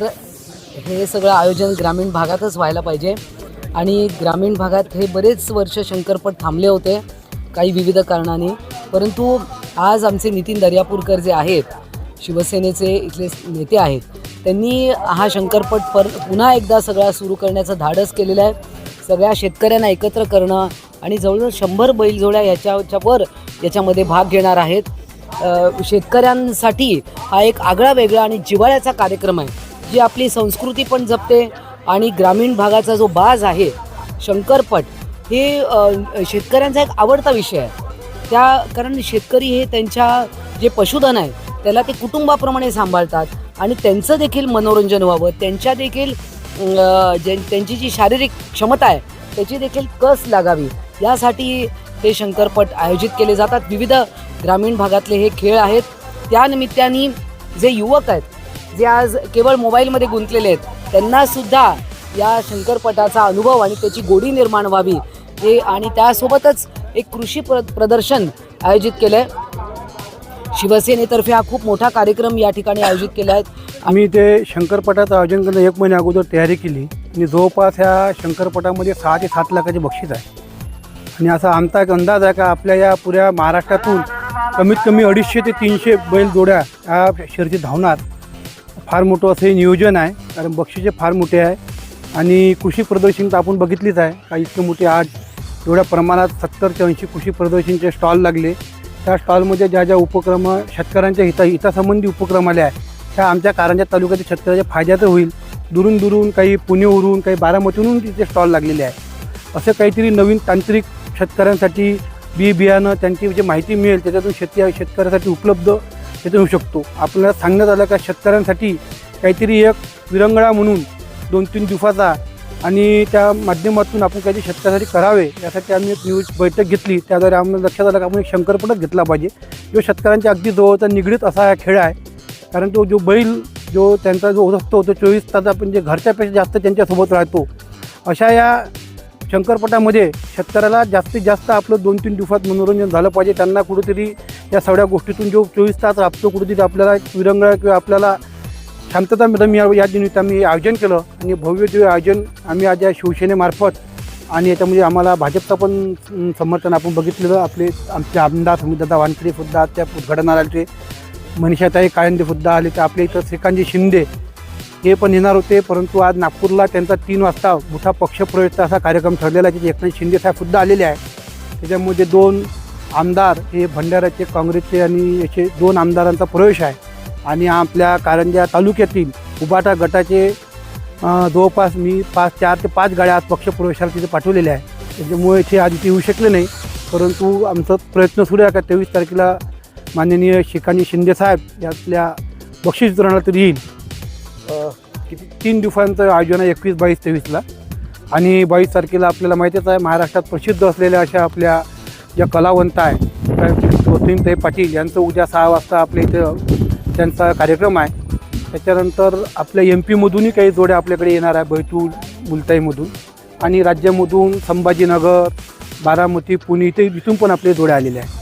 तर हे सगळं आयोजन ग्रामीण भागातच व्हायला पाहिजे. आणि ग्रामीण भागात हे बरेच वर्ष शंकरपट थांबले होते काही विविध कारणाने. परंतु आज आमचे नितीन दर्यापूरकर जे आहेत शिवसेनेचे इथले नेते आहेत त्यांनी हा शंकरपट पर पुन्हा एकदा सगळा सुरू करण्याचं धाडस केलेलं आहे. सगळ्या शेतकऱ्यांना एकत्र करणं आणि जवळजवळ शंभर बैलजोड्या याच्यावर याच्यामध्ये भाग घेणार आहेत. शेतकऱ्यांसाठी हा एक आगळा वेगळा आणि जिव्हाळ्याचा कार्यक्रम आहे. जी आपली संस्कृती पण जपते आणि ग्रामीण भागाचा जो बाज आहे शंकरपट हे शेतकऱ्यांचा एक आवडता विषय आहे. त्या कारण शेतकरी हे त्यांच्या जे पशुधन आहे त्याला ते कुटुंबाप्रमाणे सांभाळतात आणि त्यांचं देखील मनोरंजन व्हावं. त्यांच्या देखील जे त्यांची जी शारीरिक क्षमता आहे त्याची देखील कस लागावी यासाठी ते शंकरपट आयोजित केले जातात. विविध ग्रामीण भागातले हे खेळ आहेत. त्यानिमित्ताने जे युवक आहेत जे आज केवळ मोबाईलमध्ये गुंतलेले आहेत त्यांना सुद्धा या शंकरपटाचा अनुभव आणि त्याची गोडी निर्माण व्हावी हे आणि त्यासोबतच एक कृषी प्र प्रदर्शन आयोजित केलं आहे शिवसेनेतर्फे हा खूप मोठा कार्यक्रम या ठिकाणी आयोजित केला आहे. आम्ही ते शंकरपटाचं आयोजन करणं एक महिन्या अगोदर तयारी केली. आणि जवळपास ह्या शंकरपटामध्ये सहा ते सात लाखाचे बक्षीस आहे. आणि असा आमचा एक अंदाज आहे का आपल्या या पुऱ्या महाराष्ट्रातून कमीत कमी अडीचशे ते तीनशे बैल जोड्या ह्या शर्यती धावणार. फार मोठं असं हे नियोजन आहे कारण बक्षिसे फार मोठे आहे. आणि कृषी प्रदर्शन तर आपण बघितलीच आहे का इतके मोठे आज एवढ्या प्रमाणात सत्तर ते ऐंशी कृषी प्रदर्शनचे स्टॉल लागले. त्या स्टॉलमध्ये ज्या ज्या उपक्रम शेतकऱ्यांच्या हिता हितासंबंधी उपक्रम आले आहे त्या आमच्या कारंजा तालुक्यातील शेतकऱ्याच्या फायद्याचं होईल. दुरून दुरून काही पुणेवरून काही बारामतीवरून तिथे स्टॉल लागलेले आहे असं काहीतरी नवीन तांत्रिक शेतकऱ्यांसाठी बी बियाणं त्यांची जी माहिती मिळेल त्याच्यातून शेती शेतकऱ्यासाठी उपलब्ध त्यातून होऊ शकतो. आपल्याला सांगण्यात आलं का शेतकऱ्यांसाठी काहीतरी एक विरंगळा म्हणून दोन तीन दिवसाचा आणि त्या माध्यमातून आपण काहीतरी शेतकऱ्यासाठी करावे यासाठी आम्ही एक न्यूज बैठक घेतली. त्याद्वारे आम्हाला लक्षात आलं की आपण एक शंकरपटच घेतला पाहिजे. जो शेतकऱ्यांच्या अगदी जवळचा निगडीत असा हा खेळ आहे. कारण तो जो बैल जो त्यांचा जो असतो तो चोवीस तास आपण जे घरच्यापेक्षा जास्त त्यांच्यासोबत राहतो. अशा या शंकरपटामध्ये शेतकऱ्याला जास्तीत जास्त आपलं दोन तीन दिवसात मनोरंजन झालं पाहिजे. त्यांना कुठेतरी या सगळ्या गोष्टीतून जो चोवीस तास राबतो कुठेतरी आपल्याला विरंगळ किंवा आपल्याला शांतता मिळतं या या निमित्त आम्ही आयोजन केलं. आणि भव्य जे आयोजन आम्ही आज या शिवसेनेमार्फत आणि याच्यामध्ये आम्हाला भाजपचं पण समर्थन आपण बघितलेलं. आपले आमचे आमदार सुमितदादा वानखेडे सुद्धा त्या उद्घाटनाचे मनीषाताई कायंदे सुद्धा आले. तर आपल्या इथं श्रीकांतजी शिंदे हे पण येणार होते परंतु आज नागपूरला त्यांचा तीन वाजता मोठा पक्षप्रवेशचा असा कार्यक्रम ठरलेला आहे तिथे एकनाथ शिंदे आलेले आहे. त्याच्यामध्ये दोन आमदार हे भंडाऱ्याचे काँग्रेसचे आणि याचे दोन आमदारांचा प्रवेश आहे. आणि आपल्या कारंजा तालुक्यातील उबाटा गटाचे जवळपास मी पाच चार ते पाच गाड्या आज पक्षप्रवेशाला तिथे पाठवलेल्या आहे त्याच्यामुळे ते आज इथे येऊ शकले नाही. परंतु आमचा प्रयत्न सुरू आहे का तेवीस तारखेला माननीय शिकानी शिंदे साहेब यातल्या बक्षीस वितरणाला तरी येईल. किती तीन दिवसांचं आयोजन आहे एकवीस बावीस तेवीसला. आणि बावीस तारखेला आपल्याला माहितीच आहे महाराष्ट्रात प्रसिद्ध असलेल्या अशा आपल्या ज्या कलावंत आहे गौतमीताई पाटील यांचं उद्या सहा वाजता आपल्या इथं त्यांचा कार्यक्रम आहे. त्याच्यानंतर आपल्या एम पीमधूनही काही जोड्या आपल्याकडे येणार आहे बैतूल मुलताईमधून. आणि राज्यामधून संभाजीनगर बारामती पुणे इथे इथून पण आपले जोड्या आलेले आहेत.